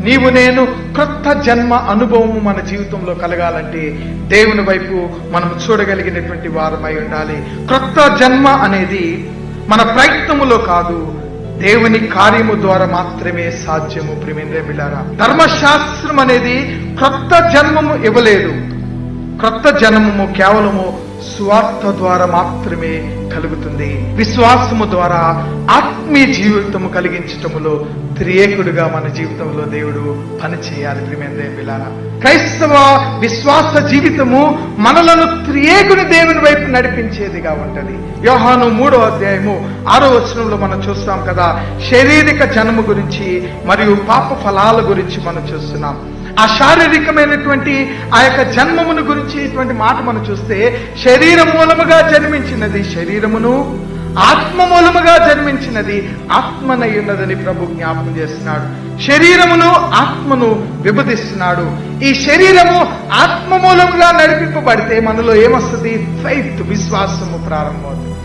నీవు నేను క్రొత్త జన్మ అనుభవము మన జీవితంలో కలగాలంటే దేవుని వైపు మనం చూడగలిగినటువంటి వారమై ఉండాలి. క్రొత్త జన్మ అనేది మన ప్రయత్నములో కాదు దేవుని కార్యము ద్వారా మాత్రమే సాధ్యము. ప్రిమేంద్ర బిళ్ళారా ధర్మశాస్త్రం అనేది క్రొత్త జన్మము ఇవ్వలేదు. క్రొత్త జన్మము కేవలము స్వార్థ ద్వారా మాత్రమే కలుగుతుంది. విశ్వాసము ద్వారా ఆత్మీయ జీవితము కలిగించటములో త్రియేకుడుగా మన జీవితంలో దేవుడు పని చేయాలి ప్రిమేంద్ర క్రైస్తవ విశ్వాస జీవితము మనలను త్రియేకుని దేవుని వైపు నడిపించేదిగా ఉంటది. యోహాను మూడో అధ్యాయము ఆరో వచనంలో మనం చూస్తాం కదా శారీరక జన్మ గురించి మరియు పాప ఫలాల గురించి మనం చూస్తున్నాం. ఆ శారీరకమైనటువంటి ఆ యొక్క జన్మమును గురించి ఇటువంటి మాట మనం చూస్తే శరీర మూలముగా జన్మించినది శరీరమును ఆత్మ మూలముగా జన్మించినది ఆత్మనై ఉన్నదని ప్రభు జ్ఞాపకం చేస్తున్నాడు. శరీరమును ఆత్మను విభజిస్తున్నాడు ఈ శరీరము ఆత్మ మూలముగా నడిపింపబడితే మనలో ఏమొస్తుంది? ఫైత్ విశ్వాసము ప్రారంభమవుతుంది.